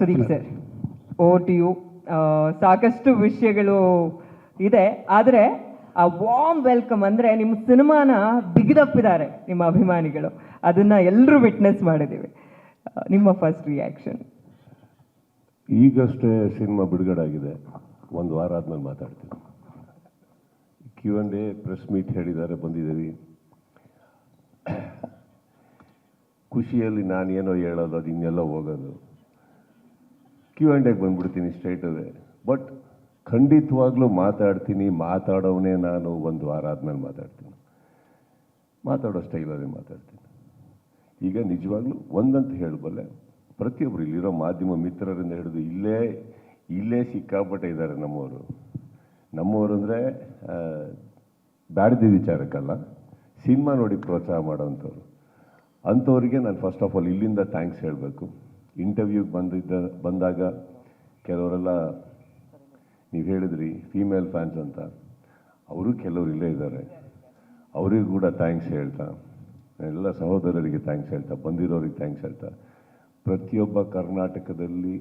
Sudeep sir. O T U ಸಾಕಷ್ಟು ವಿಷಯಗಳು ಇದೆ. ಆದರೆ, ಆ ವಾಮ್ ವೆಲ್ಕಮ್ ಅಂದರೆ ನಿಮ್ಮ ಸಿನಿಮಾನ ಬಿಗಿದಪ್ಪಿದ್ದಾರೆ, ನಿಮ್ಮ ಅಭಿಮಾನಿಗಳು. ಅದನ್ನು ಎಲ್ಲರೂ ವಿಟ್ನೆಸ್ ಮಾಡಿದ್ದೀವಿ. ನಿಮ್ಮ ಫಸ್ಟ್ ರಿಯಾಕ್ಷನ್ ಈಗಷ್ಟೇ ಸಿನಿಮಾ ಬಿಡುಗಡೆ ಆಗಿದೆ ಒಂದು ವಾರ ಆದ್ಮೇಲೆ ಮಾತಾಡ್ತೀನಿ. Q and A press meet ಹೇಳಿದ್ದಾರೆ, ಬಂದಿದ್ದೀವಿ. ಖುಷಿಯಲ್ಲಿ ನಾನೇನೋ ಹೇಳೋದು, ಅದು ಇನ್ನೆಲ್ಲೋ ಹೋಗೋದು. ಕ್ಯೂ ಆ್ಯಂಡ್ ಆಗಿ ಬಂದ್ಬಿಡ್ತೀನಿ ಸ್ಟ್ರೈಟ್ ಅದೇ ಬಟ್ ಖಂಡಿತವಾಗ್ಲೂ ಮಾತಾಡ್ತೀನಿ, ಮಾತಾಡೋವನೇ ನಾನು ಒಂದು ವಾರ ಆದಮೇಲೆ ಮಾತಾಡ್ತೀನಿ. ಮಾತಾಡೋ ಸ್ಟೈಲಲ್ಲಿ ಮಾತಾಡ್ತೀನಿ. ಈಗ ನಿಜವಾಗ್ಲೂ ಒಂದಂತ ಹೇಳಬಲ್ಲೆ ಪ್ರತಿಯೊಬ್ಬರು ಇಲ್ಲಿರೋ ಮಾಧ್ಯಮ ಮಿತ್ರರಿಂದ ಹಿಡಿದು ಇಲ್ಲೇ ಇಲ್ಲೇ ಸಿಕ್ಕಾಪಟ್ಟೆ ಇದ್ದಾರೆ ನಮ್ಮವರು. ನಮ್ಮವರು ಅಂದರೆ ಬ್ಯಾಡ್ದಿ ವಿಚಾರಕ್ಕಲ್ಲ, ಸಿನಿಮಾ ನೋಡಿ ಪ್ರೋತ್ಸಾಹ ಮಾಡೋವಂಥವ್ರು ಅಂಥವ್ರಿಗೆ ನಾನು ಫಸ್ಟ್ ಆಫ್ ಆಲ್ ಇಲ್ಲಿಂದ ಥ್ಯಾಂಕ್ಸ್ ಹೇಳಬೇಕು. ಇಂಟರ್ವ್ಯೂಗೆ ಬಂದಿದ್ದ, ಬಂದಾಗ ಕೆಲವರೆಲ್ಲ, ನೀವು ಹೇಳಿದ್ರಿ ಫೀಮೇಲ್ ಫ್ಯಾನ್ಸ್ ಅಂತ. ಅವರು ಕೆಲವರು ಇಲ್ಲೇ ಇದ್ದಾರೆ. ಅವರಿಗೂ ಕೂಡ ಥ್ಯಾಂಕ್ಸ್ ಹೇಳ್ತಾ, ಎಲ್ಲ ಸಹೋದರರಿಗೆ ಥ್ಯಾಂಕ್ಸ್ ಹೇಳ್ತಾ, ಬಂದಿರೋರಿಗೆ ಥ್ಯಾಂಕ್ಸ್ ಹೇಳ್ತಾ. ಪ್ರತಿಯೊಬ್ಬ ಕರ್ನಾಟಕದಲ್ಲಿ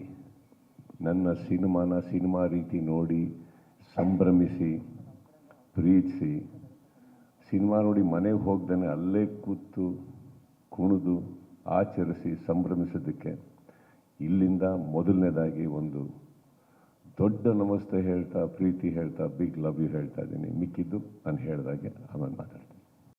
ನನ್ನ ಸಿನಿಮಾನ ಸಿನಿಮಾ ರೀತಿ ನೋಡಿ, ಸಂಭ್ರಮಿಸಿ, ಪ್ರೀತಿಸಿ, ಸಿನಿಮಾ ನೋಡಿ ಮನೆಗೆ ಹೋಗ್ದೇ ಅಲ್ಲೇ ಕೂತು, ಕುಣಿದು, ಆಚರಿಸಿ, ಸಂಭ್ರಮಿಸೋದಕ್ಕೆ ಇಲ್ಲಿಂದ ಮೊದಲನೇದಾಗಿ ಒಂದು ದೊಡ್ಡ ನಮಸ್ತೆ ಹೇಳ್ತಾ, ಪ್ರೀತಿ ಹೇಳ್ತಾ ಬಿಗ್ ಲವ್ ಯು ಹೇಳ್ತಾ ಇದ್ದೀನಿ. ಮಿಕ್ಕಿದ್ದು ನಾನು ಹೇಳಿದಾಗೆ ಆಮೇಲೆ ಮಾತಾಡ್ತೀನಿ.